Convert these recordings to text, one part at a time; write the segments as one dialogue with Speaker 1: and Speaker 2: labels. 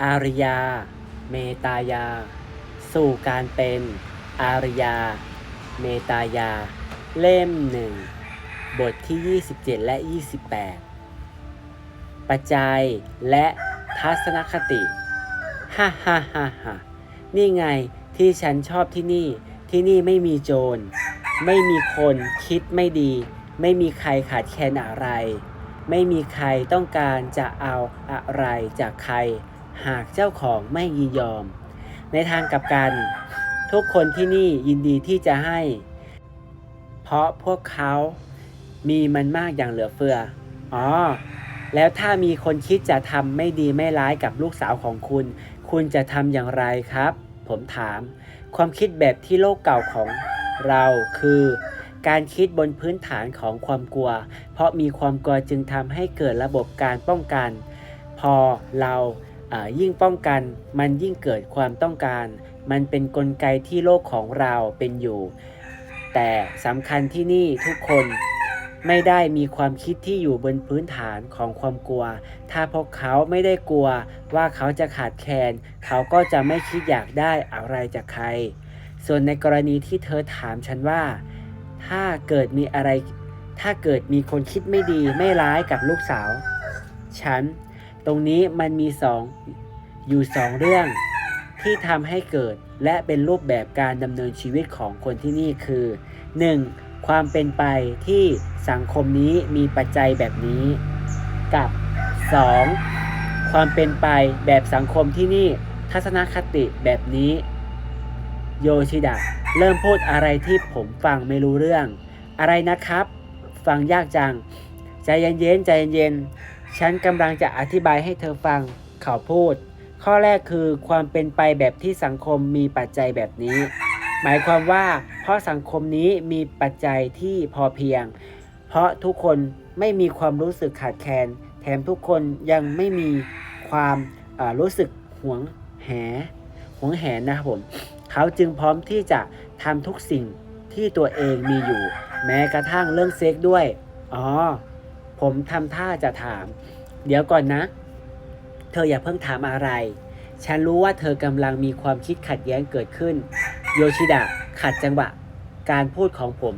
Speaker 1: อารยา เมตายา สู่การเป็นอารยา เมตายา เล่มหนึ่งบทที่ 27 และ 28 ปัจจัยและทัศนคติ ฮ่าฮ่าฮ่าฮ่านี่ไงที่ฉันชอบที่นี่ ที่นี่ไม่มีโจร ไม่มีคนคิดไม่ดี ไม่มีใครขาดแคลนอะไร ไม่มีใครต้องการจะเอาอะไรจากใคร หากเจ้าของไม่ยินยอม ในทางกลับกัน ทุกคนที่นี่ยินดีที่จะให้ เพราะพวกเขามีมันมากอย่างเหลือเฟือ อ๋อ แล้วถ้ามีคนคิดจะทำไม่ดีไม่ร้ายกับลูกสาวของคุณ คุณจะทำอย่างไรครับ ผมถาม ความคิดแบบที่โลกเก่าของเราคือการคิดบนพื้นฐานของความกลัว เพราะมีความกลัวจึงทำให้เกิดระบบการป้องกัน พอเรา ยิ่งป้องกันมันยิ่งเกิดความต้องการ มันเป็นนกลไกที่โลกของเราเป็นอยู่ แต่สำคัญที่นี่ทุกคนไม่ได้มีความคิดที่อยู่บนพื้นฐานของความกลัว ถ้าพวกเขาไม่ได้กลัวว่าเขาจะขาดแคลน เขาก็จะไม่คิดอยากได้อะไรจากใคร ส่วนในกรณีที่เธอถามฉันว่า ถ้าเกิดมีอะไร ถ้าเกิดมีคนคิดไม่ดีไม่ร้ายกับลูกสาว ฉัน ตรงนี้มันมีสองอยู่สองเรื่องที่ทำให้เกิดและเป็นรูปแบบการดำเนินชีวิตของคนที่นี่คือ 1. ความเป็นไปที่สังคมนี้มีปัจจัยแบบนี้ กับ 2. ความเป็นไปแบบสังคมที่นี่ทัศนคติแบบนี้ โยชิดะ เริ่มพูดอะไรที่ผมฟังไม่รู้เรื่อง อะไรนะครับ ฟังยากจัง ใจเย็นๆใจเย็นๆ ฉันกำลังจะอธิบายให้เธอฟัง เขาพูด ข้อแรกคือความเป็นไปแบบที่สังคมมีปัจจัยแบบนี้ หมายความว่า เพราะสังคมนี้มีปัจจัยที่พอเพียง เพราะทุกคนไม่มีความรู้สึกขาดแคลน แถมทุกคนยังไม่มีความรู้สึกหวงแหหวงแหนนะครับผม เขาจึงพร้อมที่จะทำทุกสิ่งที่ตัวเองมีอยู่ แม้กระทั่งเรื่องเซ็กด้วย อ๋อ ผมทำท่าจะถาม เดี๋ยวก่อนนะ เธออย่าเพิ่งถามอะไร ฉันรู้ว่าเธอกำลังมีความคิดขัดแย้งเกิดขึ้น โยชิดะขัดจังหวะ การพูดของผม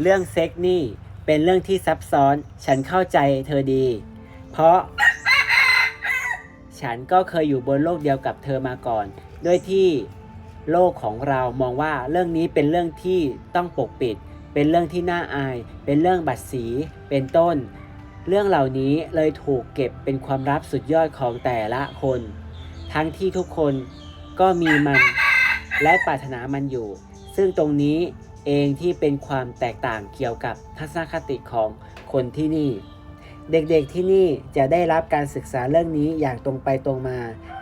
Speaker 1: เรื่องเซ็กนี่เป็นเรื่องที่ซับซ้อน ฉันเข้าใจเธอดี เพราะ ฉันก็เคยอยู่บนโลกเดียวกับเธอมาก่อนโดยที่โลกของเรามองว่าเรื่องนี้เป็นเรื่องที่ต้องปกปิด เป็นเรื่องที่น่าอาย เป็นเรื่องบัตรสี เป็นต้น เรื่องเหล่านี้เลยถูกเก็บเป็นความลับสุดยอดของแต่ละคน ทั้งที่ทุกคนก็มีมันและปรารถนามันอยู่ ซึ่งตรงนี้เองที่เป็นความแตกต่างเกี่ยวกับทัศนคติของคนที่นี่ เด็กๆที่นี่จะได้รับการศึกษาเรื่องนี้อย่างตรงไปตรงมา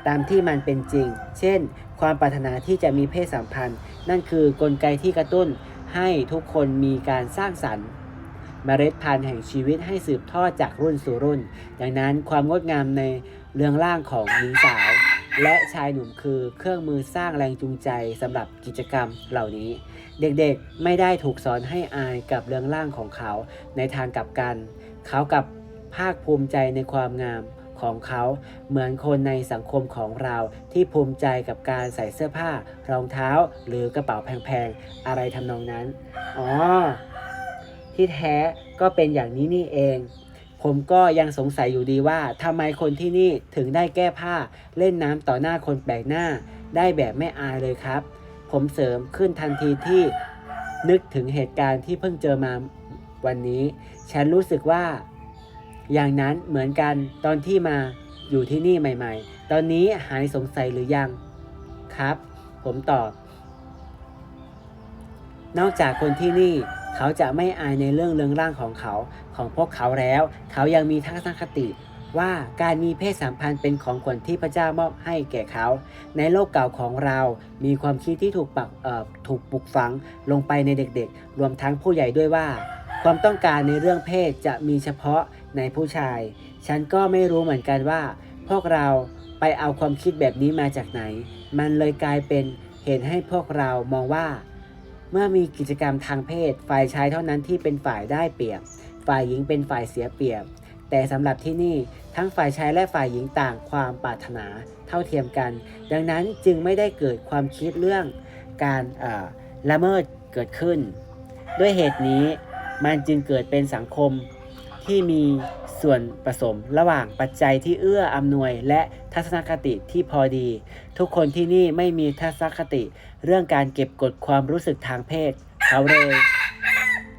Speaker 1: ตามที่มันเป็นจริง เช่น ความปรารถนาที่จะมีเพศสัมพันธ์ นั่นคือกลไกที่กระตุ้น ให้ทุกคนมีการสร้างสรรค์เมล็ดพันธุ์แห่งชีวิตให้สืบทอดจากรุ่นสู่รุ่น ดังนั้นความงดงามในเรื่องร่างของหญิงสาว และชายหนุ่มคือเครื่องมือสร้างแรงจูงใจสำหรับกิจกรรมเหล่านี้ เด็กๆไม่ได้ถูกสอนให้อายกับเรื่องร่างของเขา ในทางกลับกัน เขากับภาคภูมิใจในความงาม ของเขาเหมือนคนในสังคมของเราที่ภูมิใจกับการใส่เสื้อผ้ารองเท้าหรือกระเป๋าแพงๆ อะไรทำนองนั้น อ๋อ ที่แท้ก็เป็นอย่างนี้นี่เอง ผมก็ยังสงสัยอยู่ดีว่าทำไมคนที่นี่ถึงได้แก้ผ้าเล่นน้ำต่อหน้าคนแปลกหน้า ได้แบบไม่อายเลยครับ ผมเสริมขึ้นทันทีที่นึกถึงเหตุการณ์ที่เพิ่งเจอมาวันนี้ ฉันรู้สึกว่า อย่างนั้นเหมือนกันตอนที่มาอยู่ที่นี่ใหม่ๆ ตอนนี้หายสงสัยหรือยังครับ ผมตอบ นอกจากคนที่นี่เขาจะไม่อายในเรื่องเรืองร่างของเขาของพวกเขาแล้ว เขายังมีทัศนคติว่าการมีเพศสัมพันธ์เป็นของขวัญที่พระเจ้ามอบให้แก่เขา ในโลกเก่าของเรา มีความคิดที่ถูกปักเอ่อถูกปลูกฝังลงไปในเด็กๆ รวมทั้งผู้ใหญ่ด้วยว่า ความต้องการในเรื่องเพศจะมีเฉพาะ ในผู้ชาย ฉันก็ไม่รู้เหมือนกันว่า พวกเราไปเอาความคิดแบบนี้มาจากไหน มันเลยกลายเป็นเหตุให้พวกเรามองว่า เมื่อมีกิจกรรมทางเพศ ฝ่ายชายเท่านั้นที่เป็นฝ่ายได้เปรียบ ฝ่ายหญิงเป็นฝ่ายเสียเปรียบ แต่สำหรับที่นี่ทั้งฝ่ายชายและฝ่ายหญิงต่างความปรารถนาเท่าเทียมกัน ดังนั้นจึงไม่ได้เกิดความคิดเรื่องการละเมิดเกิดขึ้น ด้วยเหตุนี้มันจึงเกิดเป็นสังคม ที่มีส่วนผสมระหว่างปัจจัยที่เอื้ออำนวยและทัศนคติที่พอดี ทุกคนที่นี่ไม่มีทัศนคติ เรื่องการเก็บกดความรู้สึกทางเพศ เขาเลย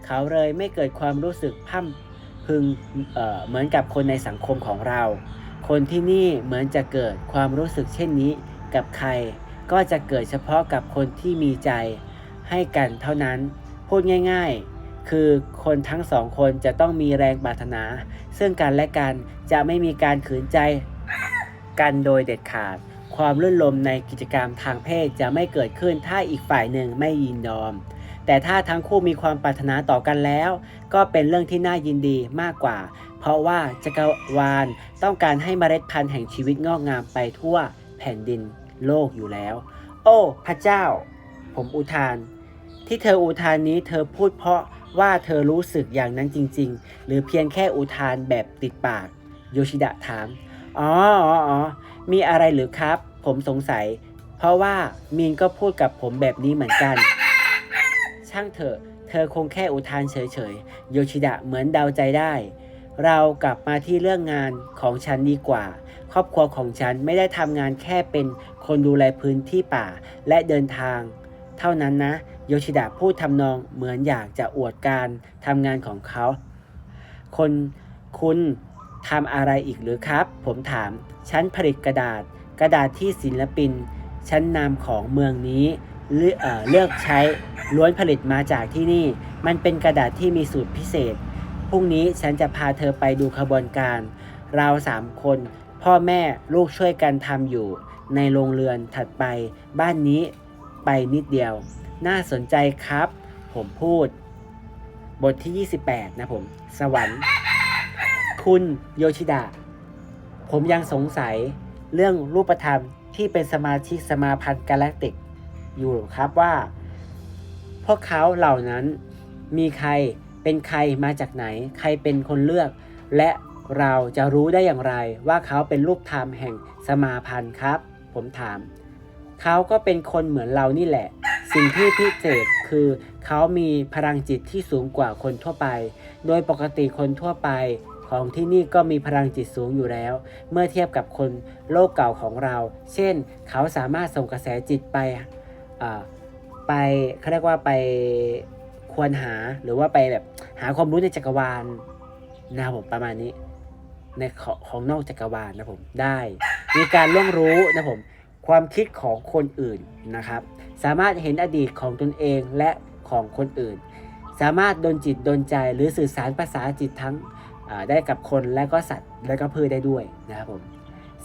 Speaker 1: เขาเลยไม่เกิดความรู้สึกพร่ำพึงเเหมือนกับคนในสังคมของเรา คนที่นี่เหมือนจะเกิดความรู้สึกเช่นนี้กับใคร ก็จะเกิดเฉพาะกับคนที่มีใจให้กันเท่านั้น พูดง่าย ๆ คือคนทั้งสองคนจะต้องมีแรงปรารถนา ซึ่งกันและกันจะไม่มีการขืนใจกันโดยเด็ดขาด ความรื่นรมในกิจกรรมทางเพศจะไม่เกิดขึ้นถ้าอีกฝ่ายหนึ่งไม่ยินยอม แต่ถ้าทั้งคู่มีความปรารถนาต่อกันแล้ว ก็เป็นเรื่องที่น่ายินดีมากกว่า เพราะว่าจักรวาลต้องการให้เมล็ดพันธุ์แห่งชีวิตงอกงามไปทั่วแผ่นดินโลกอยู่แล้ว โอ้ พระเจ้า ผมอุทาน ที่เธออุทานนี้เธอพูดเพราะ ว่าเธอรู้สึกอย่างนั้นจริง ๆ หรือเพียงแค่อุทานแบบติดปาก โยชิดะถามอ๋ออ๋ออ๋อมีอะไรหรือครับ ผมสงสัย เพราะว่ามีนก็พูดกับผมแบบนี้เหมือนกัน ช่างเถอะ เธอคงแค่อุทานเฉยๆ โยชิดะเหมือนเดาใจได้ เรากลับมาที่เรื่องงานของฉันดีกว่า ครอบครัวของฉันไม่ได้ทำงานแค่เป็นคนดูแลพื้นที่ป่าและเดินทาง เท่านั้นนะ โยชิดะพูดทำนองเหมือนอยากจะอวดการทำงานของเขา คนคุณทำอะไรอีกหรือครับ ผมถาม ฉันผลิตกระดาษ กระดาษที่ศิลปิน ชั้นนำของเมืองนี้เลือกเเลือกใช้ล้วนผลิตมาจากที่นี่ มันเป็นกระดาษที่มีสูตรพิเศษ พรุ่งนี้ฉันจะพาเธอไปดูขบวนการ เราสามคน พ่อแม่ลูกช่วยกันทำอยู่ ในโรงเรือนถัดไป บ้านนี้ไปนิดเดียว น่าสนใจครับ ผมพูด บทที่ 28 นะผม สวรรค์ คุณโยชิดะ ผมยังสงสัยเรื่องรูปธรรมที่เป็นสมาชิกสมาพันธ์กาแล็กติก อยู่ครับว่า พวกเขาเหล่านั้นมีใครเป็นใครมาจากไหน ใครเป็นคนเลือก และเราจะรู้ได้อย่างไรว่าเขาเป็นรูปธรรมแห่งสมาพันธ์ครับ ผมถาม เขาก็เป็นคนเหมือนเรานี่แหละ สิ่งที่พิเศษคือเขามีพลังจิตที่สูงกว่าคนทั่วไป โดยปกติคนทั่วไปของที่นี่ก็มีพลังจิตสูงอยู่แล้ว เมื่อเทียบกับคนโลกเก่าของเรา เช่น เขาสามารถส่งกระแสจิตไปอ่าไปเขาเรียกว่าไปควรหาหรือว่าไปแบบหาความรู้ในจักรวาลนะครับผมประมาณนี้ในของของนอกจักรวาลนะผมได้ มีการล่วงรู้นะผม ความคิดของคนอื่นนะครับ สามารถเห็นอดีตของตนเองและของคนอื่น สามารถดนจิตดนใจหรือสื่อสารภาษาจิตทั้งได้กับคนและก็สัตว์และก็พืชได้ด้วยนะครับผม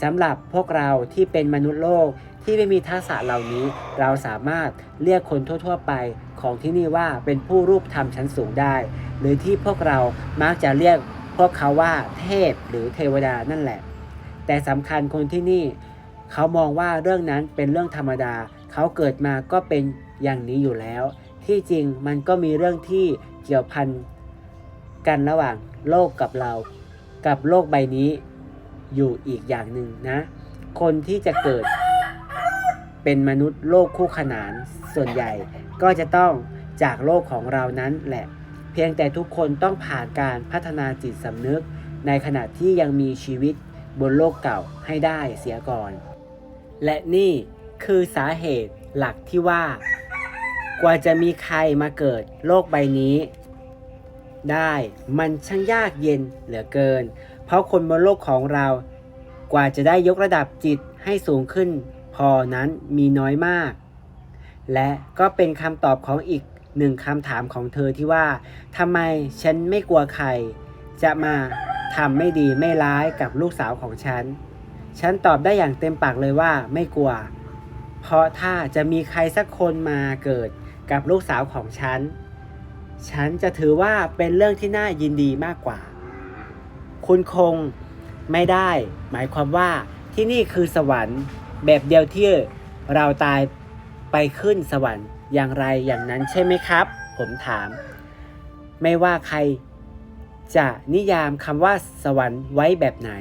Speaker 1: สำหรับพวกเราที่เป็นมนุษย์โลกที่ไม่มีทักษะเหล่านี้ เราสามารถเรียกคนทั่ว ๆ ไปของที่นี่ว่าเป็นผู้รูปธรรมชั้นสูงได้ หรือที่พวกเรามักจะเรียกพวกเขาว่าเทพหรือเทวดานั่นแหละ แต่สำคัญคนที่นี่ เขามองว่าเรื่องนั้นเป็นเรื่องธรรมดา เขาเกิดมาก็เป็นอย่างนี้อยู่แล้ว ที่จริงมันก็มีเรื่องที่เกี่ยวพันกันระหว่างโลกกับเรา กับโลกใบนี้อยู่อีกอย่างหนึ่งนะ คนที่จะเกิดเป็นมนุษย์โลกคู่ขนานส่วนใหญ่ ก็จะต้องจากโลกของเรานั้นแหละ เพียงแต่ทุกคนต้องผ่านการพัฒนาจิตสำนึก ในขณะที่ยังมีชีวิตบนโลกเก่าให้ได้เสียก่อน และนี่คือสาเหตุหลักที่ว่า กว่าจะมีใครมาเกิดโลกใบนี้ ได้มันช่างยากเย็นเหลือเกิน เพราะคนบนโลกของเรา กว่าจะได้ยกระดับจิตให้สูงขึ้น พอนั้นมีน้อยมาก และก็เป็นคำตอบของอีกหนึ่งคำถามของเธอที่ว่าทำไมฉันไม่กลัวใคร จะมาทำไม่ดีไม่ร้ายกับลูกสาวของฉัน ฉันตอบได้อย่างเต็มปากเลยว่าไม่กลัว เพราะถ้าจะมีใครสักคนมาเกิดกับลูกสาวของฉัน ฉันจะถือว่าเป็นเรื่องที่น่ายินดีมากกว่า คุณคงไม่ได้ หมายความว่าที่นี่คือสวรรค์แบบเดียวที่เราตายไปขึ้นสวรรค์อย่างไรอย่างนั้นใช่ไหมครับ ผมถาม ไม่ว่าใครจะนิยามคำว่าสวรรค์ไว้แบบไหน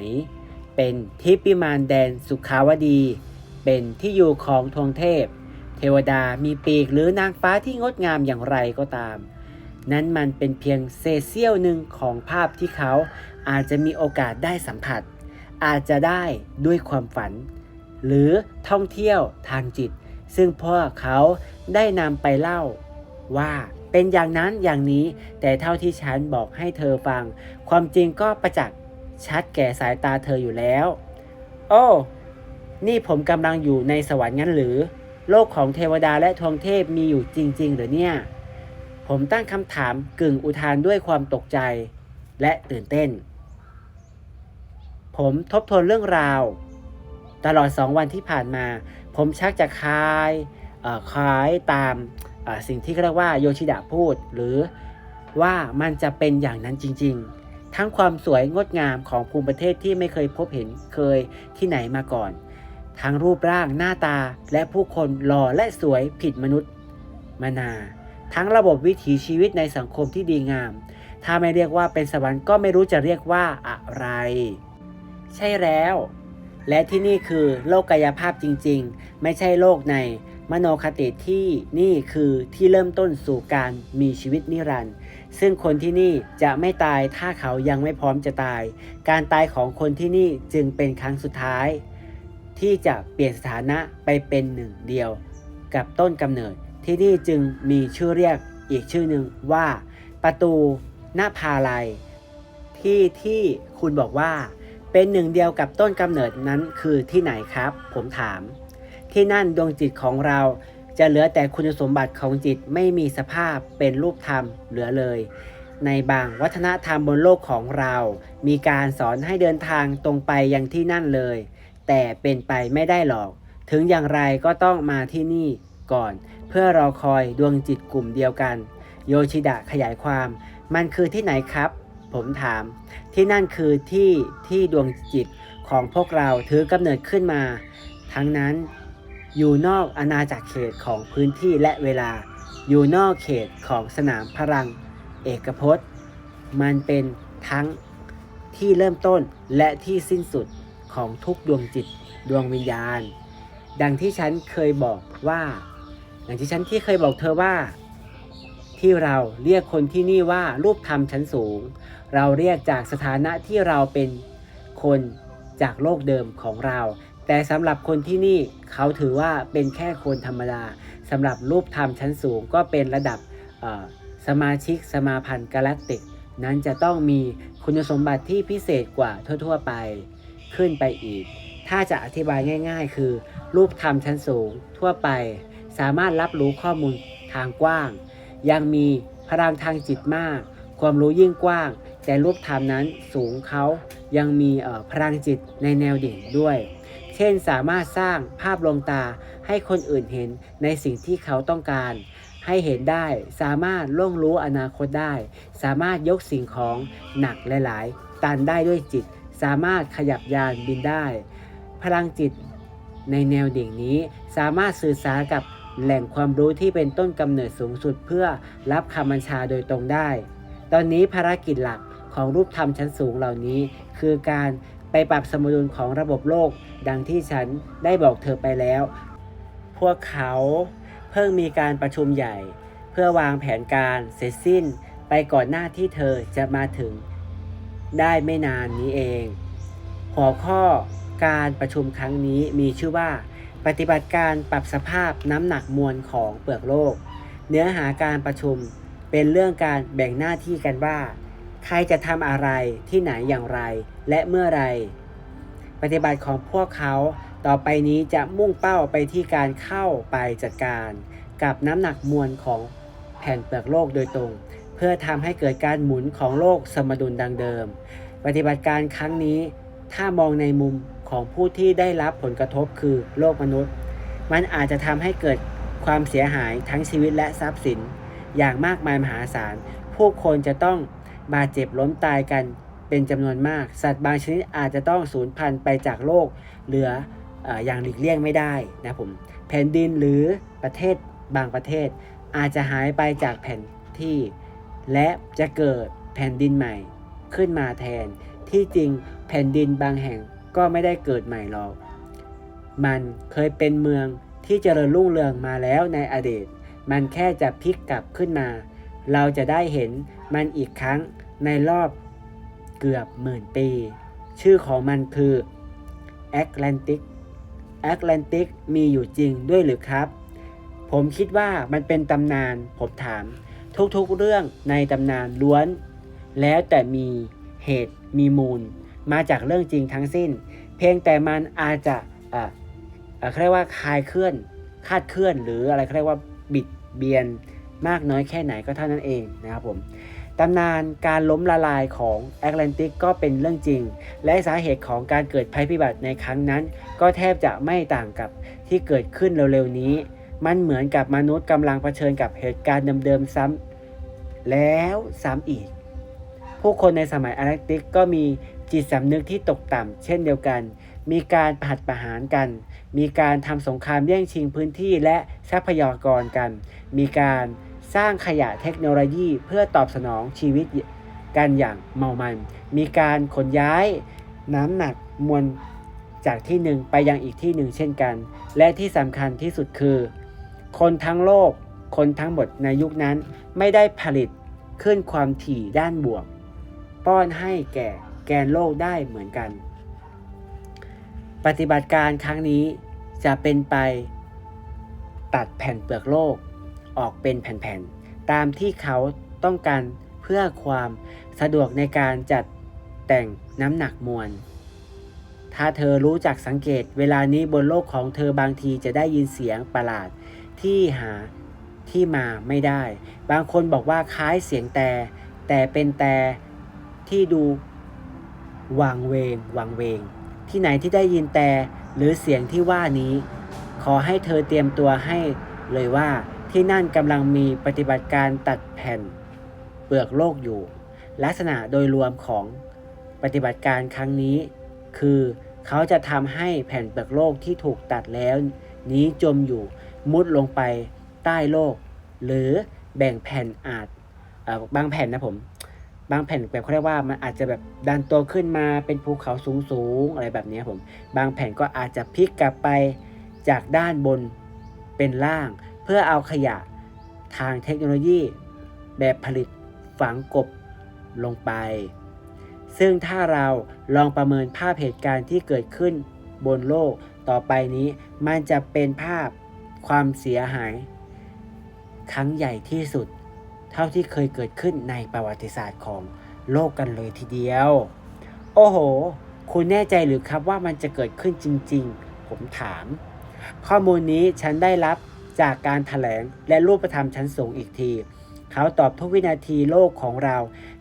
Speaker 1: เป็นทิพิมานแดนสุขาวดี เป็นที่อยู่ของทวงเทพ เทวดามีปีกหรือนางฟ้าที่งดงามอย่างไรก็ตาม นั้นมันเป็นเพียงเศษเสี้ยวหนึ่งของภาพที่เขาอาจจะมีโอกาสได้สัมผัส อาจจะได้ด้วยความฝัน หรือท่องเที่ยวทางจิต ซึ่งพวกเขาได้นำไปเล่าว่าเป็นอย่างนั้นอย่างนี้แต่เท่าที่ฉันบอกให้เธอฟัง ความจริงก็ประจักษ์ ชัดแก่สายตาเธออยู่แล้ว โอ้ นี่ผมกำลังอยู่ในสวรรค์งั้นหรือ โลกของเทวดาและทวงเทพมีอยู่จริง ๆ หรือเนี่ย ผมตั้งคำถามกึ่งอุทานด้วยความตกใจ และตื่นเต้น ผมทบทวนเรื่องราว ตลอดสองวันที่ผ่านมา ผมชักจะคลายคล้ายตามสิ่งที่เรียกว่าโยชิดะพูด หรือว่ามันจะเป็นอย่างนั้นจริง ๆ ทั้งความสวยงดงามของภูมิประเทศที่ไม่เคยพบเห็นเคยที่ไหนมาก่อน ทั้งรูปร่างหน้าตาและผู้คนหล่อและสวยผิดมนุษย์มานา ทั้งระบบวิถีชีวิตในสังคมที่ดีงาม ถ้าไม่เรียกว่าเป็นสวรรค์ก็ไม่รู้จะเรียกว่าอะไร ใช่แล้ว และที่นี่คือโลกกายภาพจริง ๆ ไม่ใช่โลกใน มโนคติที่นี่คือที่เริ่มต้นสู่การมีชีวิตนิรันดร์ซึ่งคนที่นี่จะไม่ตายถ้าเขายังไม่พร้อมจะตาย การตายของคนที่นี่จึงเป็นครั้งสุดท้าย ที่จะเปลี่ยนสถานะไปเป็นหนึ่งเดียว กับต้นกำเนิดที่นี่จึงมีชื่อเรียกอีกชื่อหนึ่งว่า ประตูหน้าพาลัย ที่ที่คุณบอกว่า เป็นหนึ่งเดียวกับต้นกำเนิดนั้นคือที่ไหนครับ ผมถาม ที่นั่นดวงจิตของเรา จะเหลือแต่คุณสมบัติของจิตไม่มีสภาพเป็นรูปธรรมเหลือเลย ในบางวัฒนธรรมบนโลกของเรา มีการสอนให้เดินทางตรงไปยังที่นั่นเลย แต่เป็นไปไม่ได้หรอก ถึงอย่างไรก็ต้องมาที่นี่ก่อน เพื่อรอคอยดวงจิตกลุ่มเดียวกัน โยชิดะขยายความ มันคือที่ไหนครับ ผมถาม ที่นั่นคือที่ที่ดวงจิตของพวกเราถือกำเนิดขึ้นมา ทั้งนั้น อยู่นอกอาณาจักรเขตของพื้นที่และเวลา อยู่นอกเขตของสนามพลัง เอกพจน์ มันเป็นทั้งที่เริ่มต้นและที่สิ้นสุดของทุกดวงจิตดวงวิญญาณ ดังที่ฉันเคยบอกว่า ดังที่ฉันที่เคยบอกเธอว่า ที่เราเรียกคนที่นี่ว่ารูปธรรมชั้นสูง เราเรียกจากสถานะที่เราเป็นคนจากโลกเดิมของเรา แต่สำหรับคนที่นี่เขาถือว่าเป็นแค่คนธรรมดาสำหรับรูปธรรมชั้นสูงก็เป็นระดับสมาชิกสมาพันธ์กาแล็กติก นั้นจะต้องมีคุณสมบัติที่พิเศษกว่าทั่ว ๆ ไปขึ้นไปอีก ถ้าจะอธิบายง่าย ๆ คือ รูปธรรมชั้นสูงทั่วไป สามารถรับรู้ข้อมูลทางกว้าง ยังมีพลังทางจิตมาก ความรู้ยิ่งกว้าง แต่รูปธรรมนั้นสูงเขายังมีพลังจิตในแนวดิ่งด้วย ช่นสามารถสร้างภาพลวงตาให้คนอื่นเห็นในสิ่งที่เขาต้องการ ให้เห็นได้สามารถล่วงรู้อนาคตได้ สามารถยกสิ่งของหนักหลาย ๆ ตันได้ด้วยจิต สามารถขยับยานบินได้ พลังจิตในแนวดิ่งนี้สามารถสื่อสารกับแหล่งความรู้ที่เป็นต้นกำเนิดสูงสุดเพื่อรับคำบัญชาโดยตรงได้ ตอนนี้ภารกิจหลักของรูปธรรมชั้นสูงเหล่านี้ คือการ ไปปรับสมดุลของระบบโลก ดังที่ฉันได้บอกเธอไปแล้ว พวกเขาเพิ่งมีการประชุมใหญ่ เพื่อวางแผนการเสร็จสิ้นไปก่อนหน้าที่เธอจะมาถึง ได้ไม่นานนี้เอง หัวข้อการประชุมครั้งนี้มีชื่อว่า ปฏิบัติการปรับสภาพน้ำหนักมวลของเปลือกโลก เนื้อหาการประชุมเป็นเรื่องการแบ่งหน้าที่กันว่า ใครจะทำอะไรที่ไหนอย่างไร และเมื่อไร ปฏิบัติของพวกเขาต่อไปนี้จะมุ่งเป้าไปที่การเข้าไปจัดการ กับน้ำหนักมวลของแผ่นเปลือกโลกโดยตรง เพื่อทำให้เกิดการหมุนของโลกสมดุลดังเดิม ปฏิบัติการครั้งนี้ ถ้ามองในมุมของผู้ที่ได้รับผลกระทบคือโลกมนุษย์ มันอาจจะทำให้เกิดความเสียหายทั้งชีวิตและทรัพย์สิน อย่างมากมายมหาศาล ผู้คนจะต้อง บาดเจ็บล้มตายกันเป็นจำนวนมาก สัตว์บางชนิดอาจจะต้องสูญพันธุ์ไปจากโลกเหลือออย่างหลีกเลี่ยงไม่ได้นะผมแผ่นดินหรือประเทศบางประเทศ อาจจะหายไปจากแผ่นที่ และจะเกิดแผ่นดินใหม่ขึ้นมาแทน ที่จริงแผ่นดินบางแห่งก็ไม่ได้เกิดใหม่หรอก มันเคยเป็นเมืองที่เจริญรุ่งเรืองมาแล้วในอดีต มันแค่จะพลิกกลับขึ้นมา เราจะได้เห็นมันอีกครั้งในรอบเกือบหมื่นปี ชื่อของมันคือแอตแลนติกแอตแลนติกมีอยู่จริงด้วยหรือครับ ผมคิดว่ามันเป็นตำนาน ผมถาม ทุกๆเรื่องในตำนานล้วน แล้วแต่มีเหตุมีมูล มาจากเรื่องจริงทั้งสิ้น เพียงแต่มันอาจจะอ่าอ่าเขาเรียกว่าคลายเคลื่อน คาดเคลื่อนหรืออะไรเขาเรียกว่าบิดเบียน มากน้อยแค่ไหนก็เท่านั้นเองนะครับผมตำนานการล้มละลายของแอตแลนติกก็เป็นเรื่องจริง และสาเหตุของการเกิดภัยพิบัติในครั้งนั้น ก็แทบจะไม่ต่างกับที่เกิดขึ้นเร็วๆนี้ มันเหมือนกับมนุษย์กำลังเผชิญกับเหตุการณ์เดิมๆซ้ำแล้วซ้ำอีก ผู้คนในสมัยแอตแลนติกก็มีจิตสำนึกที่ตกต่ำเช่นเดียวกัน มีการผัดประหารกัน มีการทำสงครามแย่งชิงพื้นที่และทรัพยากรกัน มีการ สร้างขยะเทคโนโลยีเพื่อตอบสนองชีวิตกันอย่างเมามัน มีการขนย้ายน้ำหนักมวลจากที่หนึ่งไปยังอีกที่หนึ่งเช่นกัน และที่สำคัญที่สุดคือ คนทั้งโลก คนทั้งหมดในยุคนั้นไม่ได้ผลิตขึ้นความถี่ด้านบวก ป้อนให้แก่แกนโลกได้เหมือนกัน ปฏิบัติการครั้งนี้จะเป็นไปตัดแผ่นเปลือกโลก ออกเป็นแผ่นๆ ตามที่เขาต้องการเพื่อความสะดวกในการจัดแต่งน้ำหนักมวล ถ้าเธอรู้จักสังเกตเวลานี้บนโลกของเธอบางทีจะได้ยินเสียงประหลาดที่หาที่มาไม่ได้ บางคนบอกว่าคล้ายเสียงแต่ แต่เป็นแต่ที่ดูวางเวงวางเวง ที่ไหนที่ได้ยินแต่หรือเสียงที่ว่านี้ ขอให้เธอเตรียมตัวให้เลยว่า ที่นั่นกำลังมีปฏิบัติการตัดแผ่นเปลือกโลกอยู่ ลักษณะโดยรวมของปฏิบัติการครั้งนี้ คือเขาจะทำให้แผ่นเปลือกโลกที่ถูกตัดแล้ว นี้จมอยู่มุดลงไปใต้โลก หรือแบ่งแผ่นอาจบางแผ่นนะผม บางแผ่นแบบเขาเรียกว่ามันอาจจะแบบดันตัวขึ้นมาเป็นภูเขาสูงๆอะไรแบบนี้ผม บางแผ่นก็อาจจะพลิกกลับไปจากด้านบนเป็นล่าง เพื่อเอาขยะทางเทคโนโลยี แบบผลิตฝังกบลงไป ซึ่งถ้าเราลองประเมินภาพเหตุการณ์ที่เกิดขึ้นบนโลกต่อไปนี้ มันจะเป็นภาพความเสียหาย ครั้งใหญ่ที่สุด เท่าที่เคยเกิดขึ้นในประวัติศาสตร์ของโลกกันเลยทีเดียว โอ้โห คุณแน่ใจหรือครับว่ามันจะเกิดขึ้นจริง ๆ ผมถาม ข้อมูลนี้ฉันได้รับ จากการถแถลงและรูปธรรมชั้นสูงอีกที เขาตอบทุกวินาทีโลกของเรา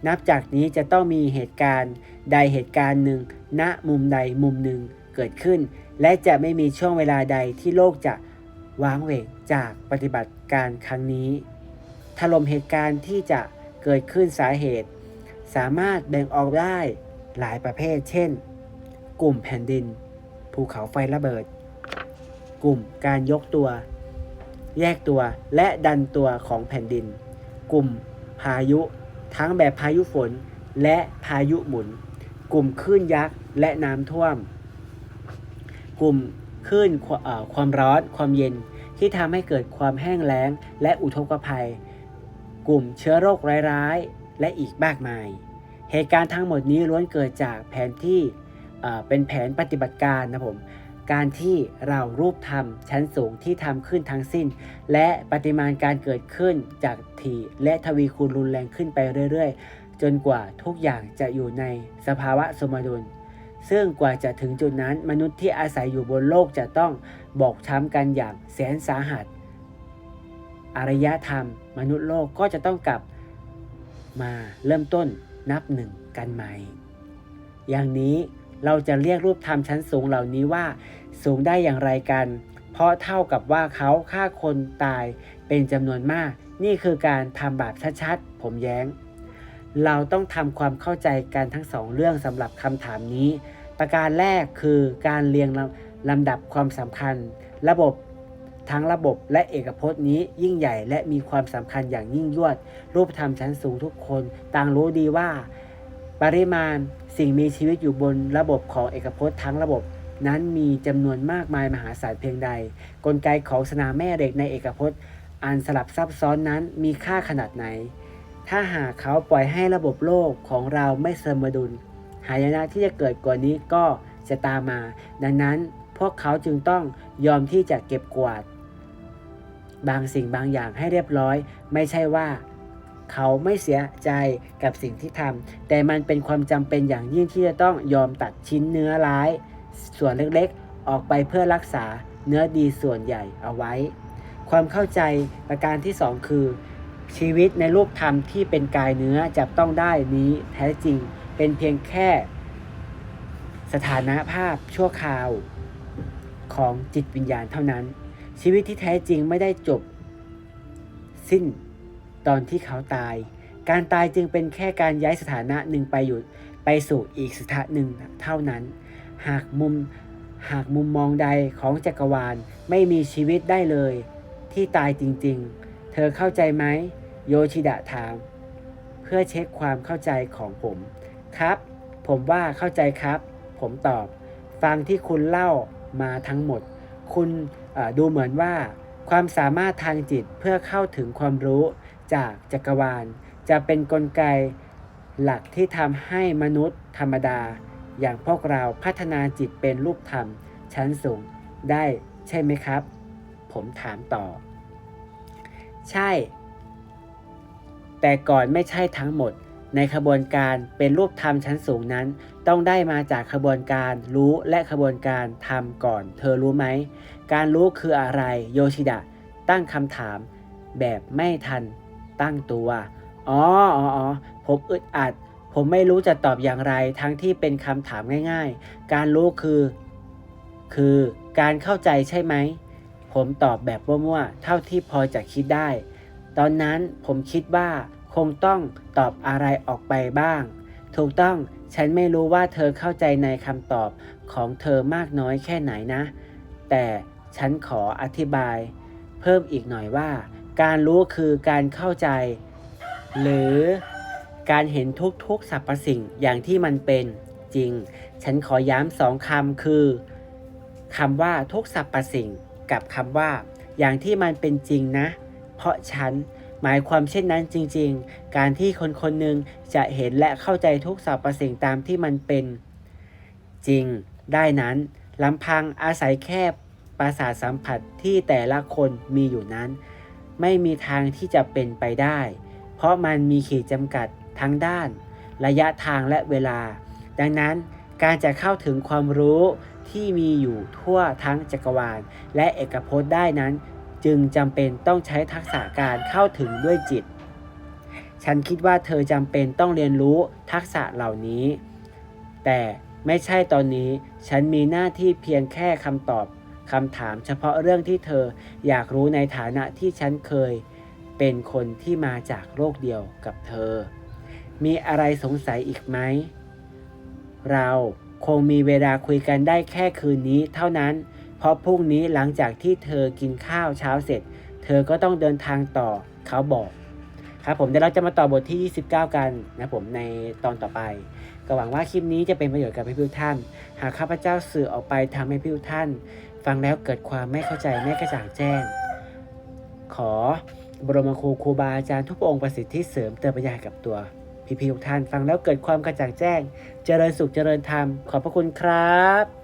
Speaker 1: นับจากนี้จะต้องมีเหตุการณ์ใดเหตุการณ์หนึ่งณมุมใดมุมหนึ่งเกิดขึ้น และจะไม่มีช่วงเวลาใดที่โลกจะว้างเวงจากปฏิบัติการครั้งนี้ ถล่มเหตุการณ์ที่จะเกิดขึ้นสาเหตุ สามารถแบ่งออกได้หลายประเภท เช่น กลุ่มแผ่นดิน ภูเขาไฟระเบิด กลุ่มการยกตัว แยกตัวและดันตัวของแผ่นดิน กลุ่มพายุ ทั้งแบบพายุฝนและพายุหมุน กลุ่มคลื่นยักษ์และน้ำท่วม กลุ่มคลื่นควเอ่อความร้อนความเย็นที่ทำให้เกิดความแห้งแล้งและอุทกภัย กลุ่มเชื้อโรคร้ายๆ และอีกมากมาย เหตุการณ์ทั้งหมดนี้ล้วนเกิดจากแผนที่เป็นแผนปฏิบัติการนะผม การที่เรารูปทำชั้นสูงที่ทำขึ้นทั้งสิ้น และปฏิมาณการเกิดขึ้นจากทีและทวีคูณรุนแรงขึ้นไปเรื่อยๆ จนกว่าทุกอย่างจะอยู่ในสภาวะสมดุล ซึ่งกว่าจะถึงจุดนั้นมนุษย์ที่อาศัยอยู่บนโลกจะต้องบอบช้ำกันอย่างแสนสาหัส อารยธรรม มนุษย์โลกก็จะต้องกลับมาเริ่มต้นนับหนึ่งกันใหม่ อย่างนี้ เราจะเรียกรูปธรรมชั้นสูงเหล่านี้ว่า สูงได้อย่างไรกัน เพราะเท่ากับว่าเขาฆ่าคนตายเป็นจำนวนมาก นี่คือการทำบาปชัดๆ ผมแย้ง เราต้องทำความเข้าใจกันทั้งสองเรื่องสำหรับคำถามนี้ ประการแรกคือการเรียงลำดับความสำคัญ ระบบทั้งระบบและเอกพจน์นี้ยิ่งใหญ่และมีความสำคัญอย่างยิ่งยวด รูปธรรมชั้นสูงทุกคน ต่างรู้ดีว่า ปริมาณ สิ่งมีชีวิตอยู่บนระบบของเอกภพทั้งระบบ นั้นมีจำนวนมากมายมหาศาลเพียงใด กลไกของสนามแม่เหล็กในเอกภพอันสลับซับซ้อนนั้นมีค่าขนาดไหน ถ้าหากเขาปล่อยให้ระบบโลกของเราไม่สมดุล หายนะที่จะเกิดกว่านี้ก็จะตามมา ดังนั้นพวกเขาจึงต้องยอมที่จะเก็บกวาด บางสิ่งบางอย่างให้เรียบร้อย ไม่ใช่ว่า เขาไม่เสียใจกับสิ่งที่ทำแต่มันเป็นความจำเป็นอย่างยิ่งที่จะต้องยอมตัดชิ้นเนื้อร้าย ส่วนเล็กๆ ออกไปเพื่อรักษาเนื้อดีส่วนใหญ่เอาไว้ ความเข้าใจประการที่สองคือ ชีวิตในรูปธรรมที่เป็นกายเนื้อจับต้องได้นี้แท้จริงเป็นเพียงแค่สถานะภาพชั่วคราวของจิตวิญญาณเท่านั้น ชีวิตที่แท้จริงไม่ได้จบ สิ้น ตอนที่เขาตาย การตายจึงเป็นแค่การย้ายสถานะหนึ่งไปอยู่ไปสู่อีกสถานะหนึ่งเท่านั้น หากมุมหากมุมมองใดของจักรวาลไม่มีชีวิตได้เลย ที่ตายจริงๆ เธอเข้าใจไหม โยชิดะถาม เพื่อเช็คความเข้าใจของผม ครับ ผมว่าเข้าใจครับ ผมตอบ ฟังที่คุณเล่ามาทั้งหมด คุณดูเหมือนว่า ความสามารถทางจิตเพื่อเข้าถึงความรู้ จากจักรวาล จะเป็นนกลไกหลักที่ทำให้มนุษย์ธรรมดา อย่างพวกเราพัฒนาจิตเป็นรูปธรรม ชั้นสูงได้ใช่ไหมครับ ผมถามต่อ ใช่ แต่ก่อนไม่ใช่ทั้งหมด ในขบวนการเป็นรูปธรรมชั้นสูงนั้น ต้องได้มาจากขบวนการรู้และขบวนการทำก่อน เธอรู้ไหม การรู้คืออะไร โยชิดะ ตั้งคำถามแบบไม่ทัน ตั้งตัวอ๋ออ๋ออ๋อผมอึดอัด ผมไม่รู้จะตอบอย่างไร ทั้งที่เป็นคำถามง่าย ๆ การรู้คือ คือการเข้าใจใช่ไหม ผมตอบแบบมั่วๆ เท่าที่พอจะคิดได้ ตอนนั้นผมคิดว่าคงต้องตอบอะไรออกไปบ้าง ถูกต้อง ฉันไม่รู้ว่าเธอเข้าใจในคำตอบของเธอมากน้อยแค่ไหนนะ แต่ฉันขออธิบาย เพิ่มอีกหน่อยว่า การรู้คือการเข้าใจ หรือการเห็นทุกๆสรรพสิ่งอย่างที่มันเป็นจริง ฉันขอย้ำสองคำคือคำว่าทุกสรรพสิ่ง กับคำว่า อย่างที่มันเป็นจริงนะ เพราะฉันหมายความเช่นนั้นจริง ๆ การที่คนคนหนึ่งจะเห็นและเข้าใจทุกสรรพสิ่งตามที่มันเป็น จริง ได้นั้นลำพังอาศัยแค่ประสาทสัมผัสที่แต่ละคนมีอยู่นั้น ไม่มีทางที่จะเป็นไปได้ เพราะมันมีขีดจำกัดทั้งด้าน ระยะทางและเวลา ดังนั้นการจะเข้าถึงความรู้ที่มีอยู่ทั่วทั้งจักรวาล และเอกภพได้นั้น จึงจำเป็นต้องใช้ทักษะการเข้าถึงด้วยจิต ฉันคิดว่าเธอจำเป็นต้องเรียนรู้ทักษะเหล่านี้ แต่ไม่ใช่ตอนนี้ ฉันมีหน้าที่เพียงแค่คำตอบ คำถามเฉพาะเรื่องที่เธออยากรู้ในฐานะที่ฉันเคยเป็นคนที่มาจากโลกเดียวกับเธอ มีอะไรสงสัยอีกไหม เราคงมีเวลาคุยกันได้แค่คืนนี้เท่านั้น เพราะพรุ่งนี้หลังจากที่เธอกินข้าวเช้าเสร็จ เธอก็ต้องเดินทางต่อเขาบอก ครับผมเดี๋ยวเราจะมาต่อบทที่ 29 กันนะผมในตอนต่อไป ก็หวังว่าคลิปนี้จะเป็นประโยชน์กับพี่พิวท่าน หากข้าพเจ้าสื่อออกไปทำให้พี่พิวท่าน ฟังแล้วเกิดความไม่เข้าใจไม่กระจ่างแจ้ง ขอบรมครูครูบาอาจารย์ทุกองค์ประสิทธิ์ที่เสริมเติมปัญญาให้กับตัวพี่ๆทุกท่านฟังแล้วเกิดความกระจ่างแจ้ง เจริญสุขเจริญธรรม ขอบพระคุณครับ